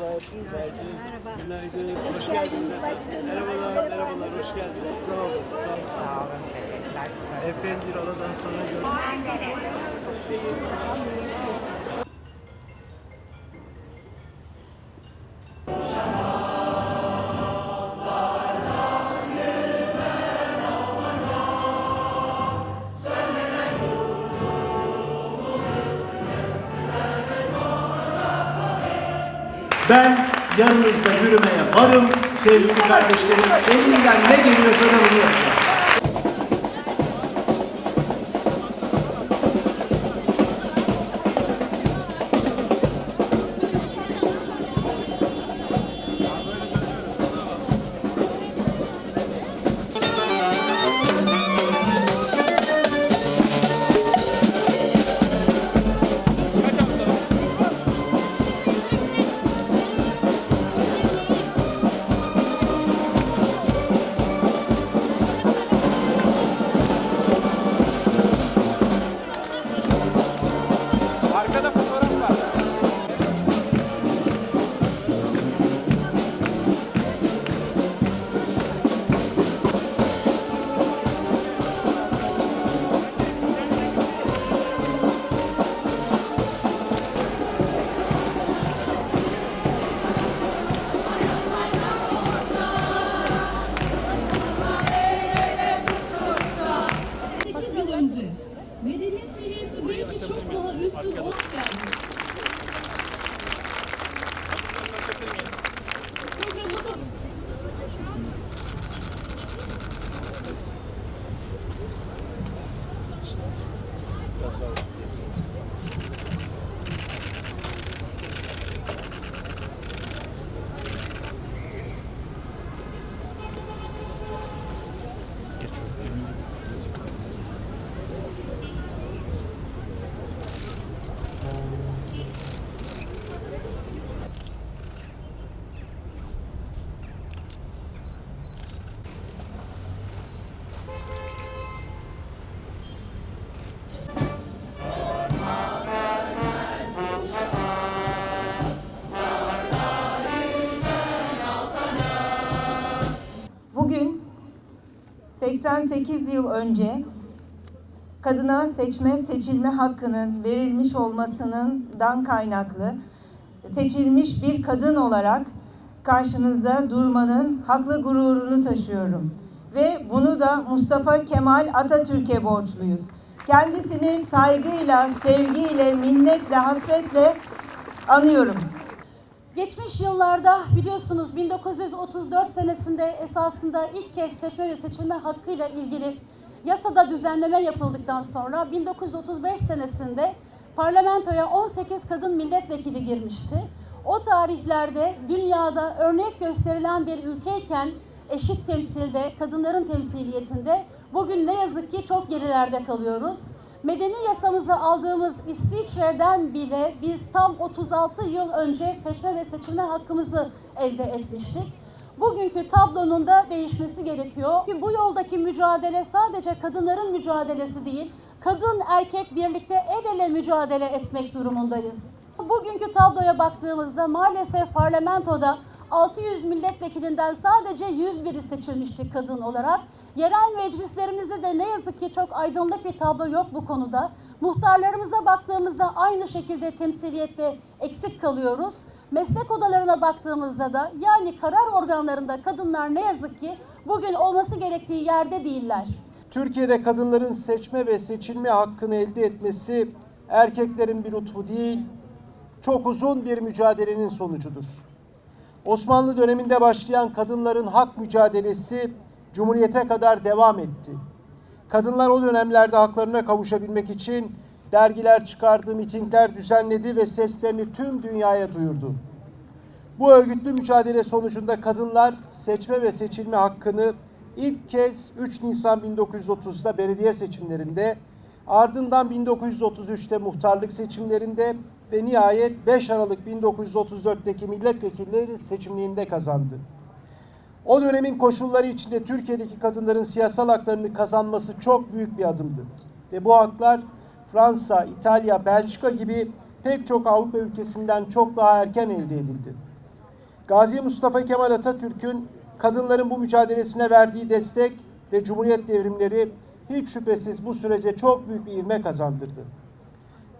Merhabalar. Günaydın. Merhaba. Günaydın. Hoş geldiniz başkanım. Merhabalar. Merhabalar. Hoş geldiniz. Sağ olun. Sağ olun. Sağ olun, teşekkürler. Epey bir aradan sonra gördük. Ben yanınızda yürümeye varım sevgili kardeşlerim. Elimden ne geliyorsa da bunu yapacağım. 88 yıl önce kadına seçme seçilme hakkının verilmiş olmasından kaynaklı seçilmiş bir kadın olarak karşınızda durmanın haklı gururunu taşıyorum. Ve bunu da Mustafa Kemal Atatürk'e borçluyuz. Kendisini saygıyla, sevgiyle, minnetle, hasretle anıyorum. Geçmiş yıllarda biliyorsunuz 1934 senesinde esasında ilk kez seçme ve seçilme hakkıyla ilgili yasada düzenleme yapıldıktan sonra 1935 senesinde parlamentoya 18 kadın milletvekili girmişti. O tarihlerde dünyada örnek gösterilen bir ülkeyken eşit temsilde, kadınların temsiliyetinde bugün ne yazık ki çok gerilerde kalıyoruz. Medeni yasamızı aldığımız İsviçre'den bile biz tam 36 yıl önce seçme ve seçilme hakkımızı elde etmiştik. Bugünkü tablonun da değişmesi gerekiyor. Çünkü Bu yoldaki mücadele sadece kadınların mücadelesi değil, kadın erkek birlikte el ele mücadele etmek durumundayız. Bugünkü tabloya baktığımızda maalesef parlamentoda 600 milletvekilinden sadece 101'i seçilmişti kadın olarak. Yerel meclislerimizde de ne yazık ki çok aydınlık bir tablo yok bu konuda. Muhtarlarımıza baktığımızda aynı şekilde temsiliyette eksik kalıyoruz. Meslek odalarına baktığımızda da yani karar organlarında kadınlar ne yazık ki bugün olması gerektiği yerde değiller. Türkiye'de kadınların seçme ve seçilme hakkını elde etmesi erkeklerin bir lütfu değil, çok uzun bir mücadelenin sonucudur. Osmanlı döneminde başlayan kadınların hak mücadelesi Cumhuriyete kadar devam etti. Kadınlar o dönemlerde haklarına kavuşabilmek için dergiler çıkardı, mitingler düzenledi ve seslerini tüm dünyaya duyurdu. Bu örgütlü mücadele sonucunda kadınlar seçme ve seçilme hakkını ilk kez 3 Nisan 1930'da belediye seçimlerinde, ardından 1933'te muhtarlık seçimlerinde ve nihayet 5 Aralık 1934'teki milletvekilleri seçimliğinde kazandı. O dönemin koşulları içinde Türkiye'deki kadınların siyasal haklarını kazanması çok büyük bir adımdı. Ve bu haklar Fransa, İtalya, Belçika gibi pek çok Avrupa ülkesinden çok daha erken elde edildi. Gazi Mustafa Kemal Atatürk'ün kadınların bu mücadelesine verdiği destek ve Cumhuriyet devrimleri hiç şüphesiz bu sürece çok büyük bir ivme kazandırdı.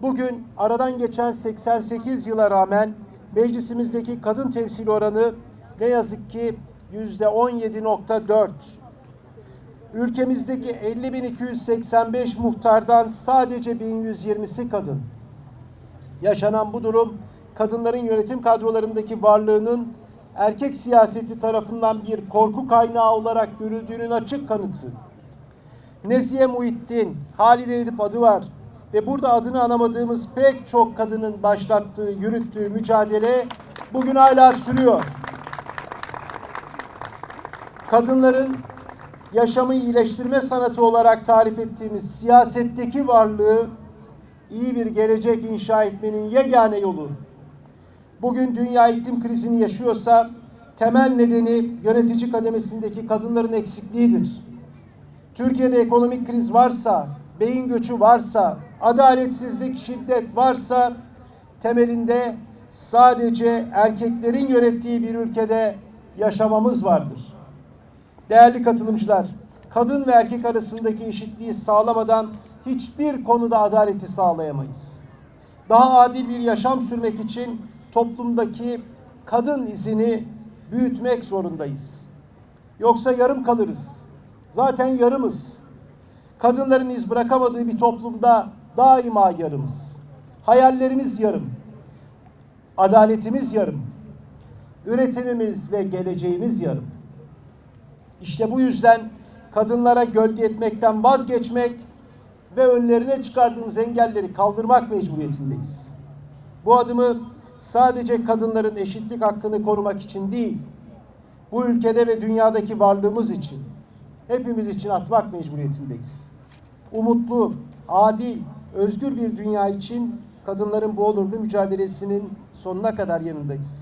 Bugün aradan geçen 88 yıla rağmen meclisimizdeki kadın temsili oranı ne yazık ki yüzde 17.4. Ülkemizdeki 50.285 muhtardan sadece 1120'si kadın. Yaşanan bu durum kadınların yönetim kadrolarındaki varlığının erkek siyaseti tarafından bir korku kaynağı olarak görüldüğünün açık kanıtı. Nezihe Muhittin, Halide Edip adı var ve burada adını anamadığımız pek çok kadının başlattığı, yürüttüğü mücadele bugün hala sürüyor. Kadınların yaşamı iyileştirme sanatı olarak tarif ettiğimiz siyasetteki varlığı iyi bir gelecek inşa etmenin yegane yolu. Bugün dünya iklim krizini yaşıyorsa temel nedeni yönetici kademesindeki kadınların eksikliğidir. Türkiye'de ekonomik kriz varsa, beyin göçü varsa, adaletsizlik, şiddet varsa temelinde sadece erkeklerin yönettiği bir ülkede yaşamamız vardır. Değerli katılımcılar, kadın ve erkek arasındaki eşitliği sağlamadan hiçbir konuda adaleti sağlayamayız. Daha adil bir yaşam sürmek için toplumdaki kadın izini büyütmek zorundayız. Yoksa yarım kalırız. Zaten yarımız. Kadınların iz bırakamadığı bir toplumda daima yarımız. Hayallerimiz yarım. Adaletimiz yarım. Üretimimiz ve geleceğimiz yarım. İşte bu yüzden kadınlara gölge etmekten vazgeçmek ve önlerine çıkardığımız engelleri kaldırmak mecburiyetindeyiz. Bu adımı sadece kadınların eşitlik hakkını korumak için değil, bu ülkede ve dünyadaki varlığımız için, hepimiz için atmak mecburiyetindeyiz. Umutlu, adil, özgür bir dünya için kadınların bu onurlu mücadelesinin sonuna kadar yanındayız.